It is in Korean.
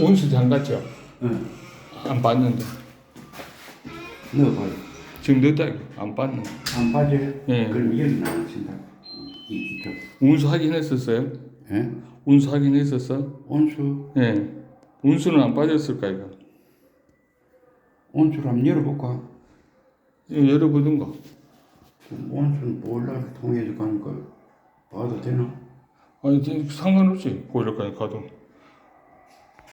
온수 잠갔죠? 응. 네. 안 봤는데. 넣어봐요. 지금 넣었다. 안 봤는데. 안 빠져요? 예. 그럼 여기 나와진다. 이, 이쪽. 운수 확인했었어요? 예? 운수 확인했었어? 온수, 예. 운수는 안 빠졌을까, 이거? 온수를 한번 열어볼까? 예, 이거 열어보든가. 그럼 온수는 보일러를 통해서 가는 걸 봐도 되나? 아니, 상관없지. 보일러까지 가도.